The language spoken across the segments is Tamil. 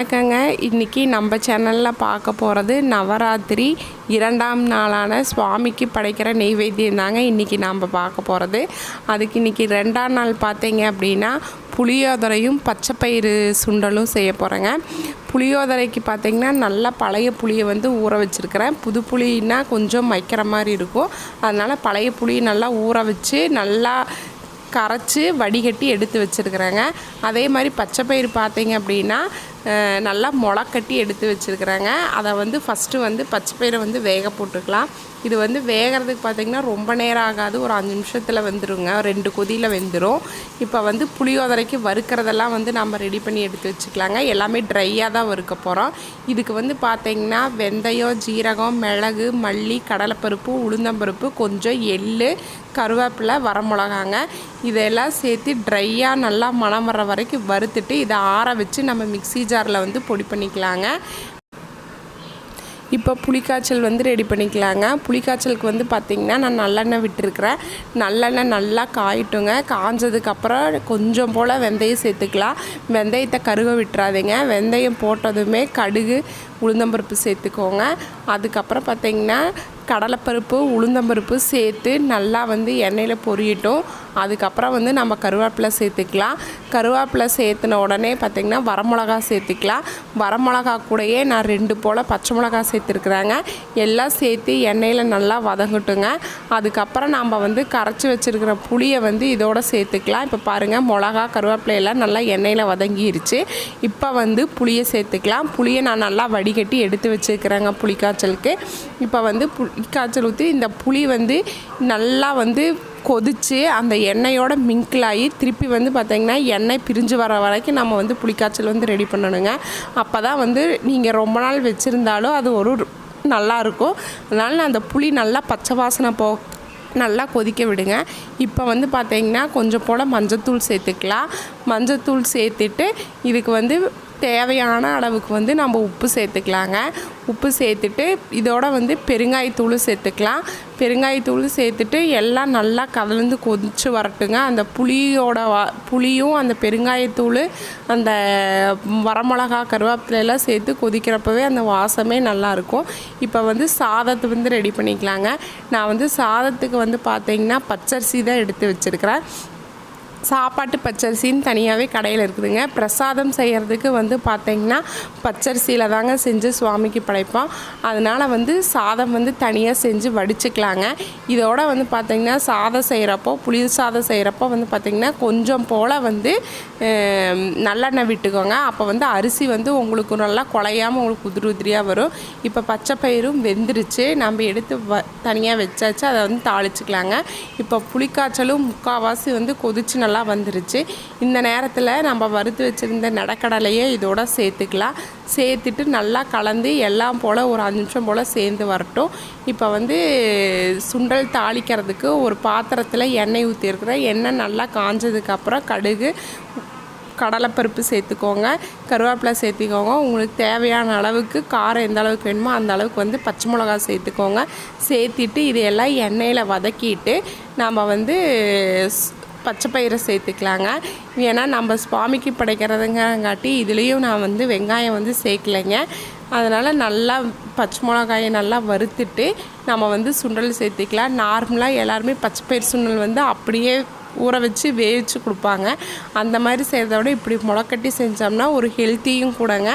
வணக்கங்க. இன்றைக்கி நம்ம சேனலில் பார்க்க போகிறது நவராத்திரி இரண்டாம் நாளான சுவாமிக்கு படைக்கிற நெய்வேத்தியம் தாங்க இன்றைக்கி நாம் பார்க்க போகிறது அதுக்கு இன்றைக்கி ரெண்டாம் நாள் பார்த்தீங்க அப்படின்னா புளியோதரையும் பச்சைப்பயிறு சுண்டலும் செய்ய போகிறேங்க புளியோதரைக்கு பார்த்தீங்கன்னா நல்லா பழைய புளியை வந்து ஊற வச்சுருக்கிறேன். புது புளின்னா கொஞ்சம் வைக்கிற மாதிரி இருக்கும். அதனால் பழைய புளியை நல்லா ஊற வச்சு நல்லா கரைச்சி வடிகட்டி எடுத்து வச்சுருக்குறேங்க. அதே மாதிரி பச்சைப்பயிறு பார்த்தீங்க அப்படின்னா நல்லா முளக்கட்டி எடுத்து வச்சுருக்குறேங்க. அதை வந்து ஃபஸ்ட்டு வந்து பச்சைப்பயிரை வந்து வேக போட்டுக்கலாம். இது வந்து வேகிறதுக்கு பார்த்திங்கன்னா ரொம்ப நேரம் ஆகாது. ஒரு அஞ்சு நிமிஷத்தில் வந்துடுங்க ரெண்டு கொதியில் வெந்துடும் இப்போ வந்து புளியோதரைக்கு வறுக்கிறதெல்லாம் வந்து நம்ம ரெடி பண்ணி எடுத்து வச்சுக்கலாங்க. எல்லாமே ட்ரையாக தான் வறுக்க போகிறோம் இதுக்கு வந்து பார்த்திங்கன்னா வெந்தயம் ஜீரகம் மிளகு மல்லி கடலைப்பருப்பு உளுந்தம்பருப்பு கொஞ்சம் எள்ளு கருவேப்பிலை வரமிளகாங்க. இதெல்லாம் சேர்த்து ட்ரையாக நல்லா மணம் வர்ற வரைக்கும் வறுத்துட்டு இதை ஆற வச்சு நம்ம மிக்ஸி ஜாரில் வந்து பொடி பண்ணிக்கலாங்க. இப்போ புளிக்காய்ச்சல் வந்து ரெடி பண்ணிக்கலாங்க. புளிக்காய்ச்சலுக்கு வந்து பார்த்திங்கன்னா நான் நல்லெண்ணெய் விட்டுருக்குறேன். நல்லெண்ணெய் நல்லா காயிட்டுங்க. காஞ்சதுக்கப்புறம் கொஞ்சம் போல் வெந்தயம் சேர்த்துக்கலாம். வெந்தயத்தை கருக விட்டுறாதீங்க. வெந்தயம் போட்டதுமே கடுகு உளுந்தம்பருப்பு சேர்த்துக்கோங்க. அதுக்கப்புறம் பார்த்திங்கன்னா கடலைப்பருப்பு உளுந்தம்பருப்பு சேர்த்து நல்லா வந்து எண்ணெயில் பொரியட்டும். அதுக்கப்புறம் வந்து நம்ம கருவேப்பிலை சேர்த்துக்கலாம். கருவேப்பிலை சேர்த்துன உடனே பார்த்திங்கன்னா வரமிளகா சேர்த்துக்கலாம். வரமிளகா கூடயே நான் ரெண்டு போல் பச்சை மிளகா சேர்த்துருக்குறாங்க. எல்லாம் சேர்த்து எண்ணெயில் நல்லா வதங்கட்டுங்க. அதுக்கப்புறம் நம்ம வந்து கரைச்சி வச்சுருக்கிற புளியை வந்து இதோட சேர்த்துக்கலாம். இப்போ பாருங்கள் மிளகா கருவேப்பிலையெல்லாம் நல்லா எண்ணெயில் வதங்கிருச்சு. இப்போ வந்து புளியை சேர்த்துக்கலாம். புளியை நான் நல்லா வடிகட்டி எடுத்து வச்சுருக்கிறேங்க புளிக்காய்ச்சலுக்கு. இப்போ வந்து காய்ச்சல் ஊற்றி இந்த புளி வந்து நல்லா வந்து கொதித்து அந்த எண்ணெயோட மிங்கிள் ஆகி திருப்பி வந்து பார்த்திங்கன்னா எண்ணெய் பிரிஞ்சு வர வரைக்கும் நம்ம வந்து புளிக்காய்ச்சல் வந்து ரெடி பண்ணணுங்க. அப்போ தான் வந்து நீங்கள் ரொம்ப நாள் வச்சுருந்தாலும் அது ஒரு நல்லா இருக்கும். அதனால் நான் அந்த புளி நல்லா பச்சை வாசனை போ நல்லா கொதிக்க விடுங்க. இப்போ வந்து பார்த்திங்கன்னா கொஞ்சம் போல் மஞ்சத்தூள் சேர்த்துக்கலாம். மஞ்சத்தூள் சேர்த்துட்டு இதுக்கு வந்து தேவையான அளவுக்கு வந்து நம்ம உப்பு சேர்த்துக்கலாங்க. உப்பு சேர்த்துட்டு இதோட வந்து பெருங்காயத்தூள் சேர்த்துக்கலாம். பெருங்காயத்தூள் சேர்த்துட்டு எல்லாம் நல்லா கலந்து கொதிச்சு வரட்டுங்க. அந்த புளியோட வா புளியும் அந்த பெருங்காயத்தூள் அந்த வரமிளகா கருவேப்பிலையெல்லாம் சேர்த்து கொதிக்கிறப்பவே அந்த வாசமே நல்லாயிருக்கும் இப்போ வந்து சாதத்தை வந்து ரெடி பண்ணிக்கலாங்க. நான் வந்து சாதத்துக்கு வந்து பார்த்தீங்கன்னா பச்சரிசி தான் எடுத்து வச்சுருக்கிறேன். சாப்பாட்டு பச்சரிசின்னு தனியாகவே கடையில் இருக்குதுங்க. பிரசாதம் செய்கிறதுக்கு வந்து பார்த்திங்கன்னா பச்சரிசியில் தாங்க செஞ்சு சுவாமிக்கு படைப்போம். அதனால் வந்து சாதம் வந்து தனியாக செஞ்சு வடிச்சுக்கலாங்க. இதோட வந்து பார்த்திங்கன்னா சாதம் செய்கிறப்போ புளி சாதம் செய்கிறப்போ வந்து பார்த்திங்கன்னா கொஞ்சம் போல் வந்து நல்லெண்ணெய் விட்டுக்கோங்க. அப்போ வந்து அரிசி வந்து உங்களுக்கு நல்லா குழையாமல் உங்களுக்கு உதிரி உதிரியாக வரும். இப்போ பச்சை பயிரும் வெந்துருச்சு. நம்ம எடுத்து வ தனியாக வச்சாச்சு. அதை வந்து தாளிச்சுக்கலாங்க. இப்போ புளிக்காய்ச்சலும் முக்கால்வாசி வந்து கொதிச்சு நல்லா வந்துருச்சு. இந்த நேரத்தில் நம்ம வறுத்து வச்சுருந்த நடக்கடலையே இதோட சேர்த்துக்கலாம். சேர்த்துட்டு நல்லா கலந்து எல்லாம் போல் ஒரு அஞ்சு நிமிஷம் போல் சேர்ந்து வரட்டும். இப்போ வந்து சுண்டல் தாளிக்கிறதுக்கு ஒரு பாத்திரத்தில் எண்ணெய் ஊற்றிருக்கிறேன் எண்ணெய் நல்லா காஞ்சதுக்கப்புறம் கடுகு கடலைப்பருப்பு சேர்த்துக்கோங்க. கருவேப்பிலை சேர்த்துக்கோங்க. உங்களுக்கு தேவையான அளவுக்கு காரம் எந்த அளவுக்கு வேணுமோ அந்த அளவுக்கு வந்து பச்சை மிளகா சேர்த்துக்கோங்க. சேர்த்துட்டு இதையெல்லாம் எண்ணெயில் வதக்கிட்டு நாம் வந்து பச்சை பயிரை சேர்த்துக்கலாங்க. ஏன்னா நம்ம சுவாமிக்கு படைக்கிறதுங்காட்டி இதுலேயும் நான் வந்து வெங்காயம் வந்து சேர்க்கலைங்க. அதனால் நல்லா பச்சை மிளகாயை நல்லா வறுத்துட்டு நம்ம வந்து சுண்டல் சேர்த்துக்கலாம். நார்மலாக எல்லாருமே பச்சை பயிர் சுண்டல் வந்து அப்படியே ஊற வச்சு வேவிச்சு கொடுப்பாங்க. அந்த மாதிரி செய்கிறத விட இப்படி முளைக்கட்டி செஞ்சோம்னா ஒரு ஹெல்த்தியும் கூடங்க.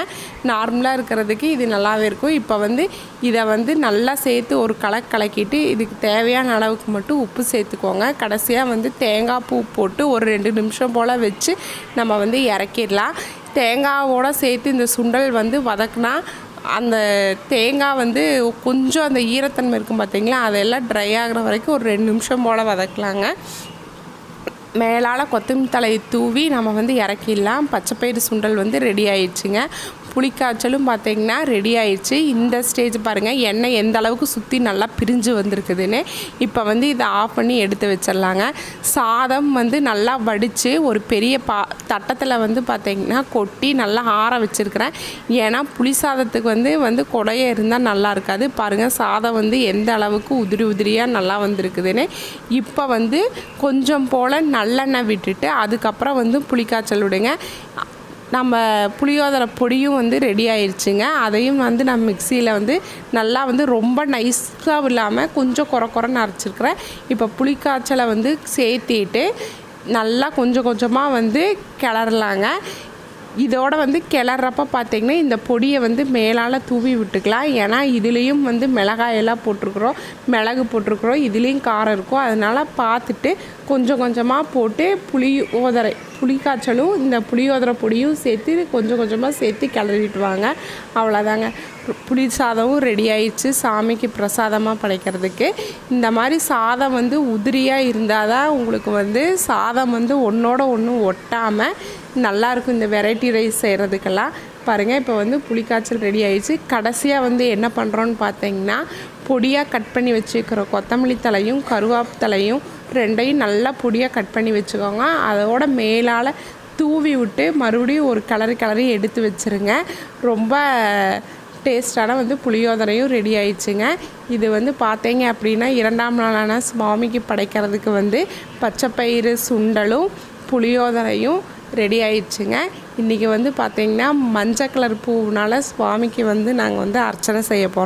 நார்மலாக இருக்கிறதுக்கு இது நல்லாவே இருக்கும். இப்போ வந்து இதை வந்து நல்லா சேர்த்து ஒரு கலக்கு கலக்கிட்டு இதுக்கு தேவையான அளவுக்கு மட்டும் உப்பு சேர்த்துக்கோங்க. கடைசியாக வந்து தேங்காய் பூ போட்டு ஒரு ரெண்டு நிமிஷம் போல் வச்சு நம்ம வந்து இறக்கிடலாம். தேங்காவோடு சேர்த்து இந்த சுண்டல் வந்து வதக்குனா அந்த தேங்காய் வந்து கொஞ்சம் அந்த ஈரத்தன்மை இருக்கும் பார்த்தீங்களா அதெல்லாம் ட்ரை ஆகுற வரைக்கும் ஒரு ரெண்டு நிமிஷம் போல் வதக்கலாங்க. மேலால் கொத்தமல்லி தலையை தூவி நம்ம வந்து இறக்கிடலாம். பச்சைப்பயிறு சுண்டல் வந்து ரெடி ஆயிடுச்சுங்க. புளிக்காய்ச்சலும் பார்த்தீங்கன்னா ரெடி ஆயிடுச்சு. இந்த ஸ்டேஜ் பாருங்கள் எண்ணெய் எந்த அளவுக்கு சுற்றி நல்லா பிரிஞ்சு வந்திருக்குதுன்னு இப்போ வந்து இதை ஆஃப் பண்ணி எடுத்து வச்சிடலாங்க. சாதம் வந்து நல்லா வடித்து ஒரு பெரிய பா தட்டத்தில் வந்து பார்த்திங்கன்னா கொட்டி நல்லா ஆற வச்சுருக்கிறேன். ஏன்னா புளி சாதத்துக்கு வந்து வந்து குடையே இருந்தால் நல்லா இருக்காது. பாருங்கள் சாதம் வந்து எந்த அளவுக்கு உதிரி உதிரியாக நல்லா வந்திருக்குதுன்னு இப்போ வந்து கொஞ்சம் போல் நல்லெண்ணெய் விட்டுட்டு அதுக்கப்புறம் வந்து புளிக்காய்ச்சல் விடுங்க. நம்ம புளியோதரை பொடியும் வந்து ரெடி ஆயிடுச்சுங்க அதையும் வந்து நான் மிக்சியில் வந்து நல்லா வந்து ரொம்ப நைஸாக இல்லாமல் கொஞ்சம் குறை குறைன்னு அரைச்சிருக்கிறேன். இப்போ புளிக்காய்ச்சலை வந்து சேர்த்திட்டு நல்லா கொஞ்சம் கொஞ்சமாக வந்து கிளறலாங்க. இதோட வந்து கிளறப்ப பார்த்திங்கன்னா இந்த பொடியை வந்து மேலால் தூவி விட்டுக்கலாம். ஏன்னா இதுலேயும் வந்து மிளகாயெல்லாம் போட்டிருக்குறோம் மிளகு போட்டிருக்குறோம் இதுலேயும் காரம் இருக்கும். அதனால் பார்த்துட்டு கொஞ்சம் கொஞ்சமாக போட்டு புளி ஓதரை புளிக்காய்ச்சலும் இந்த புளியோதரை பொடியும் சேர்த்து கொஞ்சம் கொஞ்சமாக சேர்த்து கிளறிட்டு வாங்க அவ்வளோதாங்க புளி சாதமும் ரெடி ஆயிடுச்சு. சாமிக்கு பிரசாதமாக படைக்கிறதுக்கு. இந்த மாதிரி சாதம் வந்து உதிரியாக இருந்தால் தான் உங்களுக்கு வந்து சாதம் வந்து ஒன்றோட ஒன்று ஒட்டாமல் நல்லாயிருக்கும் இந்த வெரைட்டி ரைஸ் செய்கிறதுக்கெல்லாம் பாருங்கள் இப்போ வந்து புளிக்காய்ச்சல் ரெடி ஆயிடுச்சு. கடைசியாக வந்து என்ன பண்ணுறோன்னு பார்த்தீங்கன்னா பொடியாக கட் பண்ணி வச்சுக்கிற கொத்தமல்லி தலையும் கருவேப்பிலையும் ரெண்டையும் நல்லா பொடியாக கட் பண்ணி வச்சுக்கோங்க. அதோட மேலால் தூவி விட்டு மறுபடியும் ஒரு கலரி கலரி எடுத்து வச்சுருங்க. ரொம்ப டேஸ்டான வந்து புளியோதரையும் ரெடி ஆயிடுச்சுங்க. இது வந்து பார்த்தீங்க அப்படின்னா இரண்டாம் நாளான சுவாமிக்கு படைக்கிறதுக்கு வந்து பச்சைப்பயிறு சுண்டலும் புளியோதரையும் ரெடி ஆயிடுச்சுங்க. இன்றைக்கி வந்து பார்த்தீங்கன்னா மஞ்சள் கலர் பூவினால சுவாமிக்கு வந்து நாங்கள் வந்து அர்ச்சனை செய்ய போகிறோம்